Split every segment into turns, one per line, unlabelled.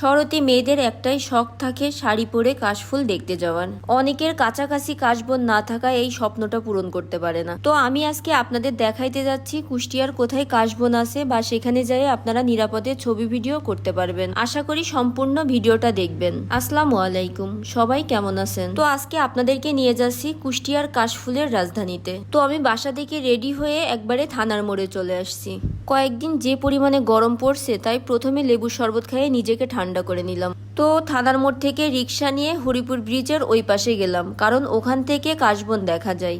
শরতে মেয়েদের একটাই শখ থাকে শাড়ি পরে কাশফুল দেখতে যাওয়ার। অনেকের কাছাকাছি কাশবন না থাকা এই স্বপ্নটা পূরণ করতে পারে না। তো আমি আজকে আপনাদের দেখাইতে যাচ্ছি কুষ্টিয়ার কোথায় কাশবন আছে বা সেখানে যাই আপনারা নিরাপদে ছবি ভিডিও করতে পারবেন। আশা করি সম্পূর্ণ ভিডিওটা দেখবেন। আসসালামু আলাইকুম। সবাই কেমন আছেন? তো আজকে আপনাদেরকে নিয়ে যাচ্ছি কুষ্টিয়ার কাশফুলের রাজধানীতে। তো আমি বাসা থেকে রেডি হয়ে একবারে থানার মোড়ে চলে আসছি। কয়েকদিন যে পরিমাণে গরম পড়ছে, তাই প্রথমে লেবু শরবত খেয়ে নিজেকে ঠান্ডা করে নিলাম। তো থানার মোড় থেকে রিক্সা নিয়ে হরিপুর ব্রিজের ওই পাশে গেলাম, কারণ ওখান থেকে কাশবন দেখা যায়।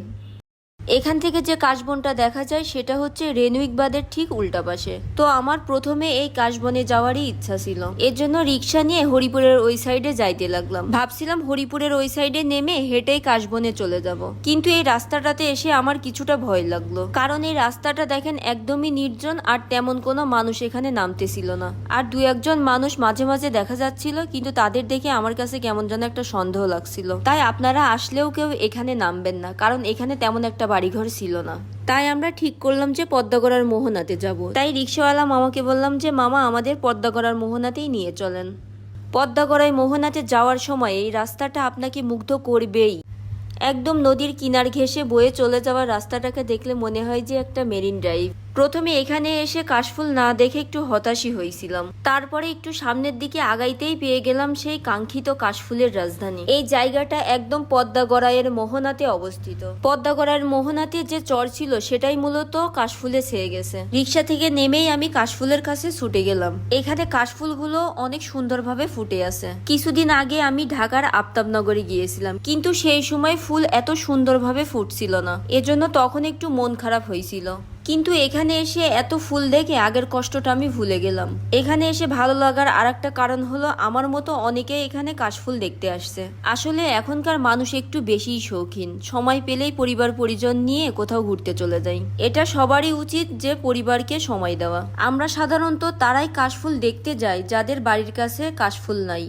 এখান থেকে যে কাশবনটা দেখা যায়, সেটা হচ্ছে রেনুইক বাদের ঠিক উল্টা পাশে। তো আমার প্রথমে এই কাশবনে যাওয়ারই ইচ্ছা ছিল। এর জন্য রিক্সা নিয়ে হরিপুরের ওই সাইডে যাইতে লাগলাম। ভাবছিলাম হরিপুরের ওই সাইডে নেমে হেঁটেই কাশবনে চলে যাব। কিন্তু এই রাস্তাটাতে এসে আমার কিছুটা ভয় লাগল। কারণ এই রাস্তাটা দেখেন একদমই নির্জন আর তেমন কোনো মানুষ এখানে নামতেছিল না। আর দু একজন মানুষ মাঝে মাঝে দেখা যাচ্ছিল, কিন্তু তাদের দেখে আমার কাছে কেমন যেন একটা সন্দেহ লাগছিল। তাই আপনারা আসলেও কেউ এখানে নামবেন না, কারণ এখানে তেমন একটা বাড়িঘর ছিল না। তাই আমরা ঠিক করলাম যে পদ্মাগড়ার মোহনাতে যাব। তাই রিক্সাওয়ালা মামাকে বললাম যে, মামা, আমাদের পদ্মাগড়ার মোহনাতেই নিয়ে চলেন। পদ্মাগড়ায় মোহনাতে যাওয়ার সময় এই রাস্তাটা আপনাকে মুগ্ধ করবেই। একদম নদীর কিনার ঘেঁষে বয়ে চলে যাওয়ার রাস্তাটাকে দেখলে মনে হয় যে একটা মেরিন ড্রাইভ। প্রথমে এখানে এসে কাশফুল না দেখে একটু হতাশই হয়েছিলাম। তারপরে একটু সামনের দিকে আগাইতেই পেয়ে গেলাম সেই কাঙ্ক্ষিত কাশফুলের রাজধানী। এই জায়গাটা একদম পদ্মাগড়াইয়ের মোহনাতে অবস্থিত। পদ্মাগড়াইয়ের মোহনাতে যে চর ছিল সেটাই মূলত কাশফুলে ছেয়ে গেছে। রিক্সা থেকে নেমেই আমি কাশফুলের কাছে ছুটে গেলাম। এখানে কাশফুলগুলো অনেক সুন্দরভাবে ফুটে আছে। কিছুদিন আগে আমি ঢাকার আফতাবনগরে গিয়েছিলাম, কিন্তু সেই সময় ফুল এত সুন্দরভাবে ফুটছিল না। এজন্য তখন একটু মন খারাপ হয়েছিল। কিন্তু এখানে এসে এত ফুল দেখে আগের কষ্টটা আমি ভুলে গেলাম। এখানে এসে ভালো লাগার আর একটা কারণ হলো আমার মতো অনেকে এখানে কাশফুল দেখতে আসছে। আসলে এখনকার মানুষ একটু বেশিই শৌখিন। সময় পেলেই পরিবার পরিজন নিয়ে কোথাও ঘুরতে চলে যায় এটা সবারই উচিত যে পরিবারকে সময় দেওয়া। আমরা সাধারণত তারাই কাশফুল দেখতে যাই যাদের বাড়ির কাছে কাশফুল নাই।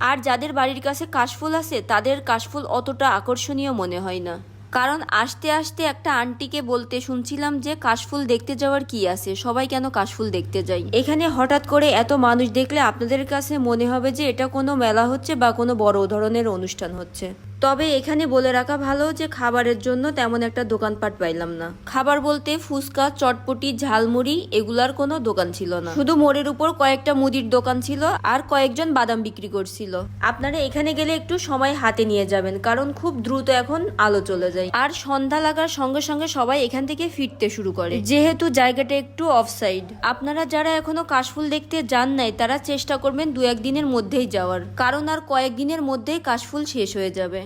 আর যাদের বাড়ির কাছে কাশফুল আছে তাদের কাশফুল অতটা আকর্ষণীয় মনে হয় না। কারণ আসতে আসতে একটা আন্টিকে বলতে শুনছিলাম যে কাশফুল দেখতে যাওয়ার কি আছে, সবাই কেন কাশফুল দেখতে যাই এখানে হঠাৎ করে এত মানুষ দেখলে আপনাদের কাছে মনে হবে যে এটা কোনো মেলা হচ্ছে বা কোনো বড় ধরনের অনুষ্ঠান হচ্ছে। তবে এখানে বলে রাখা ভালো যে খাবারের জন্য তেমন একটা দোকানপাট পাইলাম না। খাবার বলতে ফুচকা, চটপটি, ঝালমুড়ি এগুলার কোনো দোকান ছিল না। শুধু মোড়ের উপর কয়েকটা মুদির দোকান ছিল আর কয়েকজন বাদাম বিক্রি করছিল। আপনারা এখানে গেলে একটু সময় হাতে নিয়ে যাবেন, কারণ খুব দ্রুত এখন আলো চলে যায়। আর সন্ধ্যা লাগার সঙ্গে সঙ্গে সবাই এখান থেকে ফিরতে শুরু করে। যেহেতু জায়গাটা একটু অফ সাইড আপনারা যারা এখনও কাশফুল দেখতে যান নাই, তারা চেষ্টা করবেন দু একদিনের মধ্যেই যাওয়ার। কারণ আর কয়েকদিনের মধ্যেই কাশফুল শেষ হয়ে যাবে।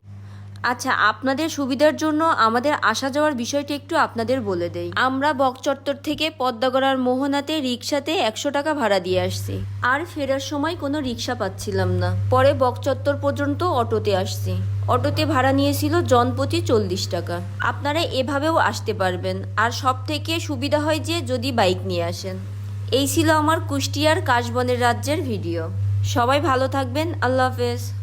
আচ্ছা আপনাদের সুবিধার জন্য আমাদের আসা যাওয়ার বিষয়টি একটু আপনাদের বলে দেই। আমরা বকচত্বর থেকে পদ্মাগড়ার মোহনাতে রিক্সাতে একশো টাকা ভাড়া দিয়ে আসছি। আর ফেরার সময় কোনো রিক্সা পাচ্ছিলাম না। পরে বকচত্বর পর্যন্ত অটোতে আসছি। অটোতে ভাড়া নিয়েছিল জনপ্রতি চল্লিশ টাকা। আপনারা এভাবেও আসতে পারবেন। আর সব থেকে সুবিধা হয় যে যদি বাইক নিয়ে আসেন। এই ছিল আমার কুষ্টিয়ার কাশবনের রাজ্যের ভিডিও। সবাই ভালো থাকবেন। আল্লাহ হাফেজ।